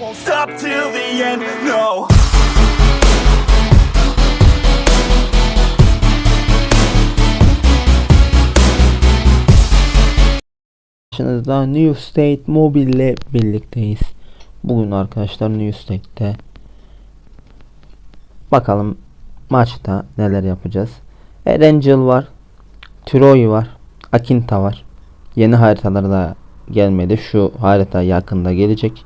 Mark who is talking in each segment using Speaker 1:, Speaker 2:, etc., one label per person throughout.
Speaker 1: Won't stop till the end, no.
Speaker 2: Karşınızda New State Mobile ile birlikteyiz. Bugün arkadaşlar New State'te bakalım maçta neler yapacağız. Erangel var. Troy var. Akinta var. Yeni haritaları da gelmedi. Şu harita yakında gelecek.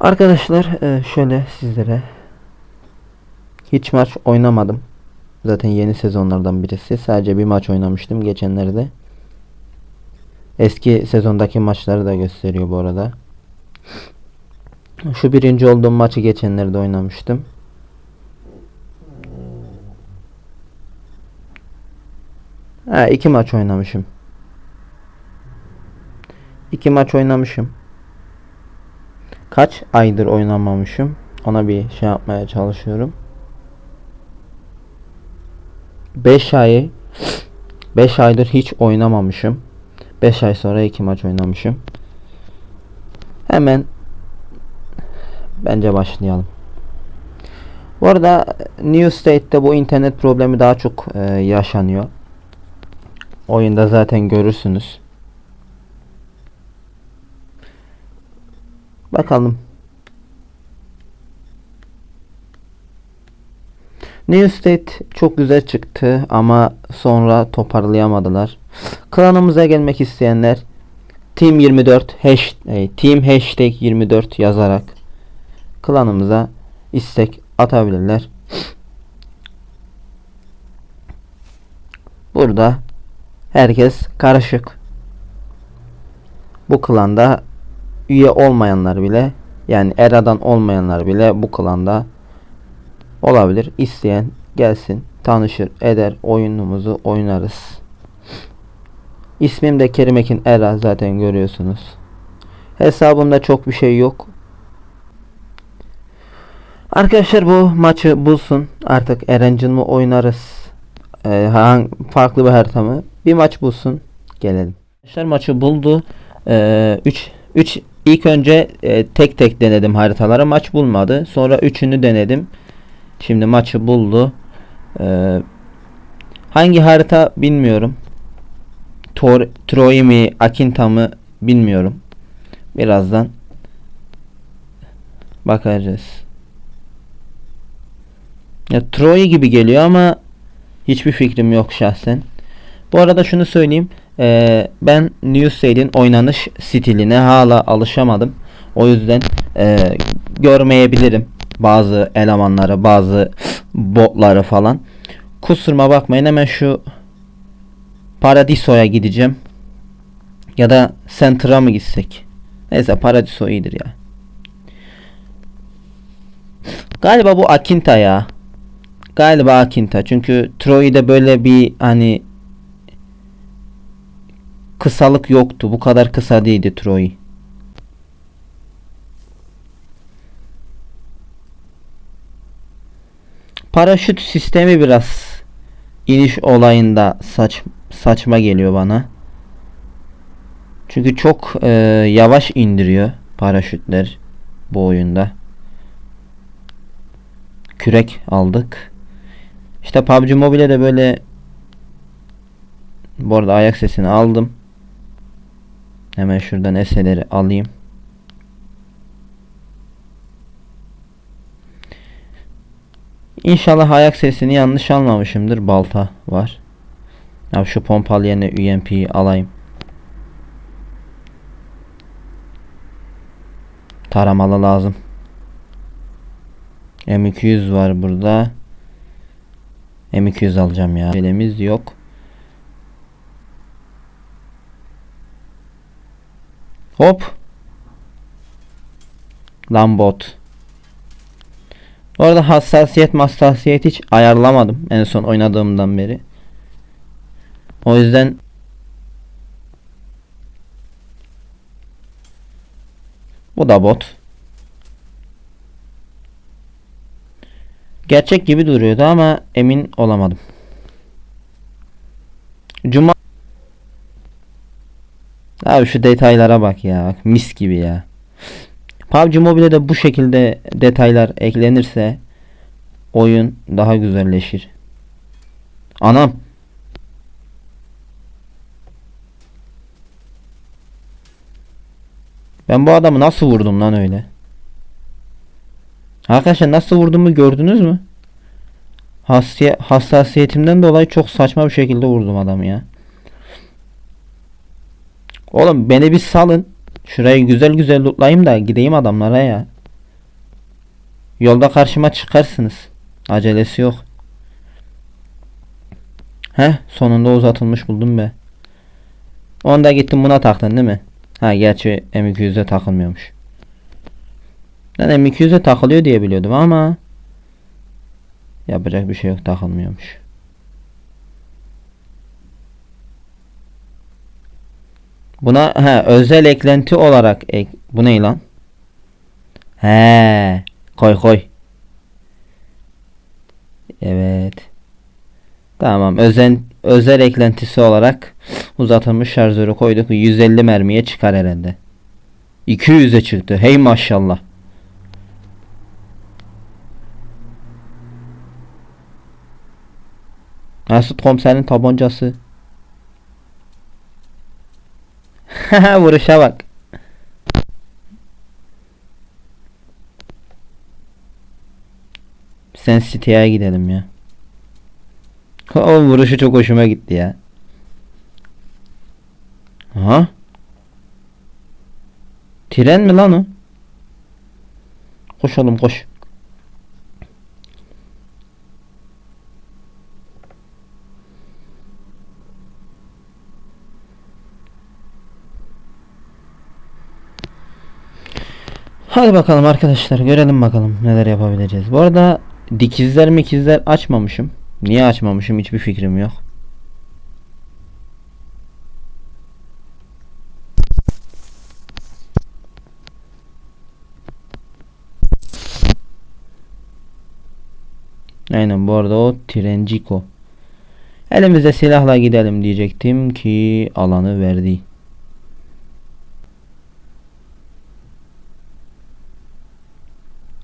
Speaker 2: Arkadaşlar e, şöyle sizlere hiç maç oynamadım. Zaten yeni sezonlardan birisi. Sadece bir maç oynamıştım geçenlerde. Eski sezondaki maçları da gösteriyor bu arada. Şu birinci olduğum maçı geçenlerde oynamıştım. Ha iki maç oynamışım. İki maç oynamışım. Kaç aydır oynamamışım. Ona bir şey yapmaya çalışıyorum. 5 ay 5 aydır hiç oynamamışım. 5 ay sonra 2 maç oynamışım. Hemen bence başlayalım. Bu arada New State'te bu internet problemi daha çok e, yaşanıyor. Oyunda zaten görürsünüz. Bakalım. New State çok güzel çıktı ama sonra toparlayamadılar. Klanımıza gelmek isteyenler Team 24 hash, e, Team hashtag 24 yazarak klanımıza istek atabilirler. Burada herkes karışık. Bu klanda üye olmayanlar bile yani eradan olmayanlar bile bu klanda olabilir. İsteyen gelsin, tanışır, eder, oyunumuzu oynarız. İsmim de Kerimekin Era zaten görüyorsunuz. Hesabımda çok bir şey yok. Arkadaşlar bu maçı bulsun. Artık Erencil mi oynarız? Ee, hang- farklı bir harita mı? Bir maç bulsun. Gelelim. Arkadaşlar maçı buldu. 3 3 ilk önce e, tek tek denedim haritaları. Maç bulmadı. Sonra üçünü denedim. Şimdi maçı buldu. Ee, hangi harita bilmiyorum. Tor Troy mi Akinta mı bilmiyorum. Birazdan bakacağız. Ya Troy gibi geliyor ama hiçbir fikrim yok şahsen. Bu arada şunu söyleyeyim. Ee, ben New State'in oynanış stiline hala alışamadım. O yüzden e, görmeyebilirim bazı elemanları, bazı botları falan. Kusuruma bakmayın hemen şu Paradiso'ya gideceğim. Ya da Center'a mı gitsek? Neyse Paradiso iyidir ya. Galiba bu Akinta ya. Galiba Akinta. Çünkü Troy'de böyle bir hani kısalık yoktu. Bu kadar kısa değildi Troy. Paraşüt sistemi biraz iniş olayında saç saçma geliyor bana. Çünkü çok e, yavaş indiriyor paraşütler bu oyunda. Kürek aldık. İşte PUBG Mobile de böyle bu arada ayak sesini aldım. Hemen şuradan eseleri alayım. İnşallah ayak sesini yanlış almamışımdır. Balta var. Ya şu pompalı yerine UMP'yi alayım. Taramalı lazım. M200 var burada. M200 alacağım ya. Elimiz yok. Hop. Lambot. Bu arada hassasiyet hassasiyet hiç ayarlamadım en son oynadığımdan beri. O yüzden bu da bot. Gerçek gibi duruyordu ama emin olamadım. Cuma Abi şu detaylara bak ya. Mis gibi ya. PUBG Mobile'e de bu şekilde detaylar eklenirse oyun daha güzelleşir. Anam. Ben bu adamı nasıl vurdum lan öyle? Arkadaşlar nasıl vurduğumu gördünüz mü? Hassasiyetimden dolayı çok saçma bir şekilde vurdum adamı ya. Oğlum beni bir salın. Şurayı güzel güzel lootlayayım da gideyim adamlara ya. Yolda karşıma çıkarsınız. Acelesi yok. Heh sonunda uzatılmış buldum be. Onda gittim buna taktın değil mi? Ha gerçi M200'e takılmıyormuş. Ben M200'e takılıyor diye biliyordum ama yapacak bir şey yok takılmıyormuş. Buna he özel eklenti olarak ek bu ne lan? He koy koy. Evet. Tamam özel özel eklentisi olarak uzatılmış şarjörü koyduk. 150 mermiye çıkar herhalde. 200'e çıktı. Hey maşallah. Mesut komiserin tabancası. Vuruşa bak. Sen City'ye gidelim ya. O vuruşu çok hoşuma gitti ya. Aha. Tren mi lan o? Koş oğlum koş. Hadi bakalım arkadaşlar görelim bakalım neler yapabileceğiz. Bu arada dikizler mikizler açmamışım. Niye açmamışım hiçbir fikrim yok. Aynen bu arada o Trenciko. Elimizde silahla gidelim diyecektim ki alanı verdi.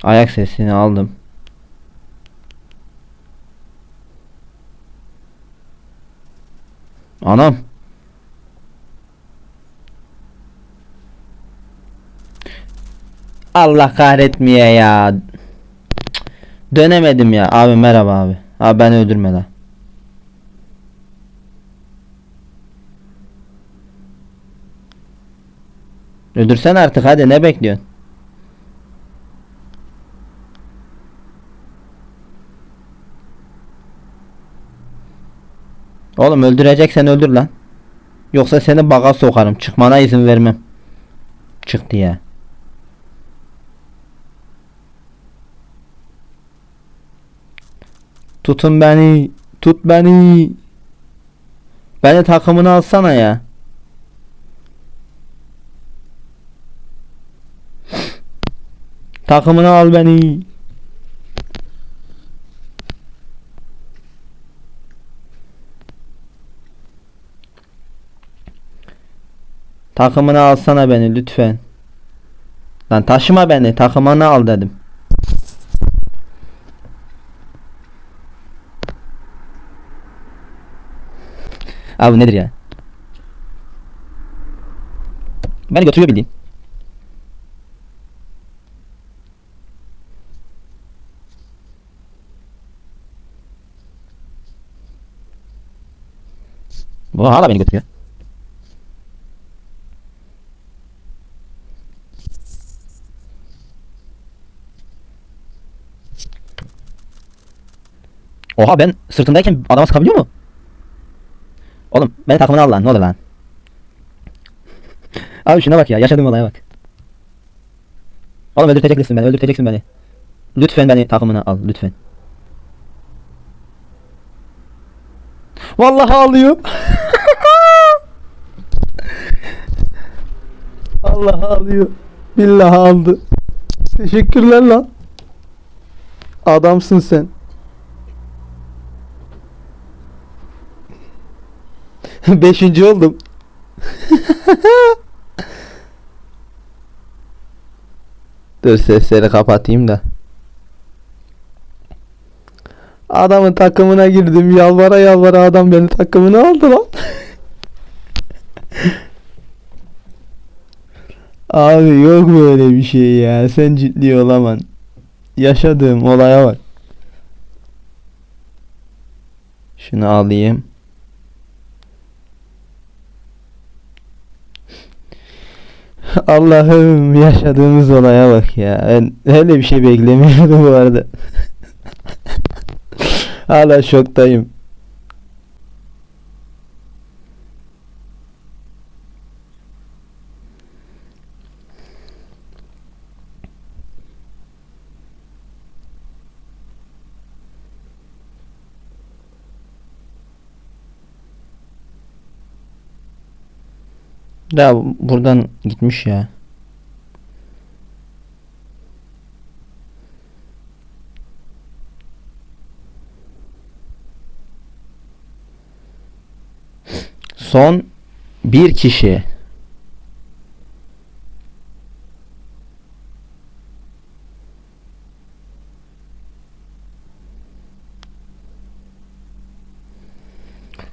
Speaker 2: Ayak sesini aldım. Anam. Allah kahretmeye ya. Dönemedim ya. Abi merhaba abi. Abi beni öldürme lan. Öldürsen artık hadi ne bekliyorsun? Oğlum öldüreceksen öldür lan. Yoksa seni baga sokarım. Çıkmana izin vermem. Çıktı ya. Tutun beni. Tut beni. Beni takımına alsana ya. Takımına al beni. Takımına alsana beni lütfen. Lan taşıma beni takımına al dedim. Abi nedir ya? Beni götürüyor bildiğin. Bu hala beni götürüyor. Oha ben sırtındayken adama sıkabiliyor mu? Oğlum beni takımına al lan ne olur lan. Abi şuna bak ya yaşadığım olaya bak. Oğlum öldürteceksin beni öldürteceksin beni. Lütfen beni takımına al lütfen. Vallahi ağlıyor. Allah ağlıyor. Billahi aldı. Teşekkürler lan. Adamsın sen. Beşinci oldum. Dur sesleri kapatayım da. Adamın takımına girdim yalvara yalvara adam beni takımına aldı lan. Abi yok böyle bir şey ya. Sen ciddi olaman. Yaşadığım olaya bak. Şunu alayım. Allah'ım yaşadığımız olaya bak ya. Ben öyle bir şey beklemiyordum bu arada. Hala şoktayım. Bu- buradan gitmiş ya. Son bir kişi.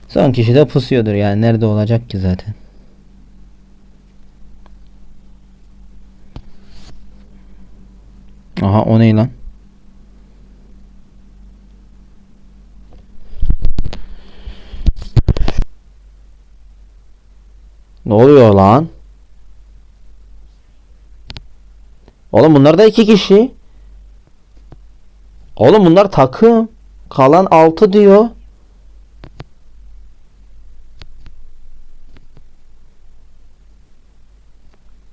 Speaker 2: Son kişi de pusuyordur yani nerede olacak ki zaten. Aha o ne lan? Ne oluyor lan? Oğlum bunlar da iki kişi. Oğlum bunlar takım. Kalan altı diyor.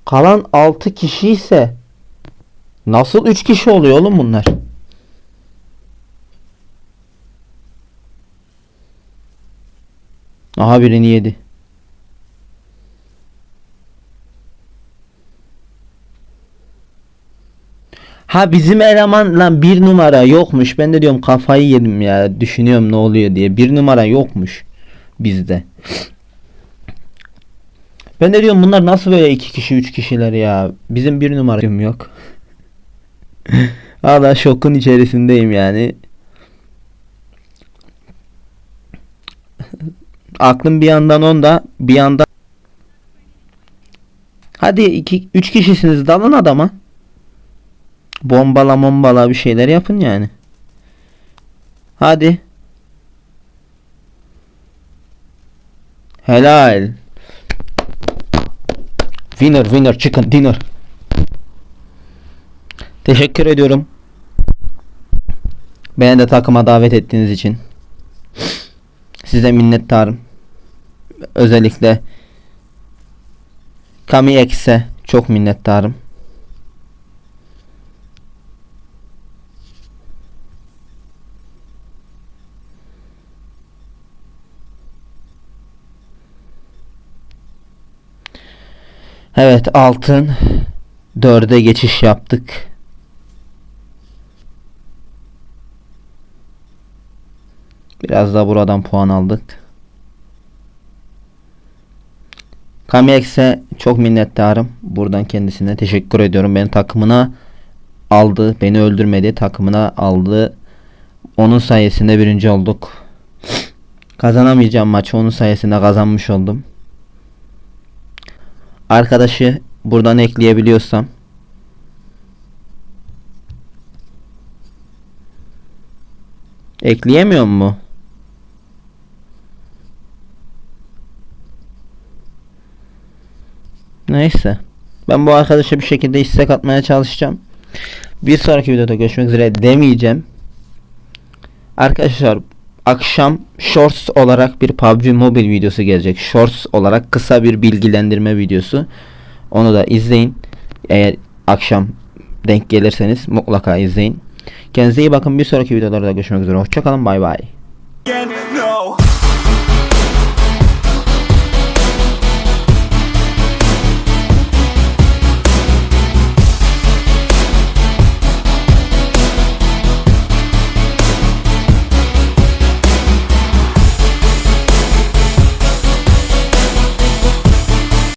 Speaker 2: Kalan altı kişi ise Nasıl 3 kişi oluyor oğlum bunlar? Aha birini yedi. Ha bizim eleman lan bir numara yokmuş. Ben de diyorum kafayı yedim ya. Düşünüyorum ne oluyor diye. Bir numara yokmuş bizde. Ben de diyorum bunlar nasıl böyle iki kişi üç kişiler ya. Bizim bir numara yok. Hala şokun içerisindeyim yani. Aklım bir yandan onda, bir yandan Hadi iki, üç kişisiniz dalın adama. Bombala bombala bir şeyler yapın yani. Hadi. Helal. Winner winner chicken dinner. Teşekkür ediyorum. Beni de takıma davet ettiğiniz için. Size minnettarım. Özellikle Kami X'e çok minnettarım. Evet altın dörde geçiş yaptık. Biraz da buradan puan aldık. Kamiyex'e çok minnettarım. Buradan kendisine teşekkür ediyorum. Beni takımına aldı. Beni öldürmedi. Takımına aldı. Onun sayesinde birinci olduk. Kazanamayacağım maçı onun sayesinde kazanmış oldum. Arkadaşı buradan ekleyebiliyorsam Ekleyemiyor mu? Neyse. Ben bu arkadaşa bir şekilde istek atmaya çalışacağım. Bir sonraki videoda görüşmek üzere demeyeceğim. Arkadaşlar akşam shorts olarak bir PUBG Mobile videosu gelecek. Shorts olarak kısa bir bilgilendirme videosu. Onu da izleyin. Eğer akşam denk gelirseniz mutlaka izleyin. Kendinize iyi bakın. Bir sonraki videolarda görüşmek üzere. Hoşçakalın. Bay bay.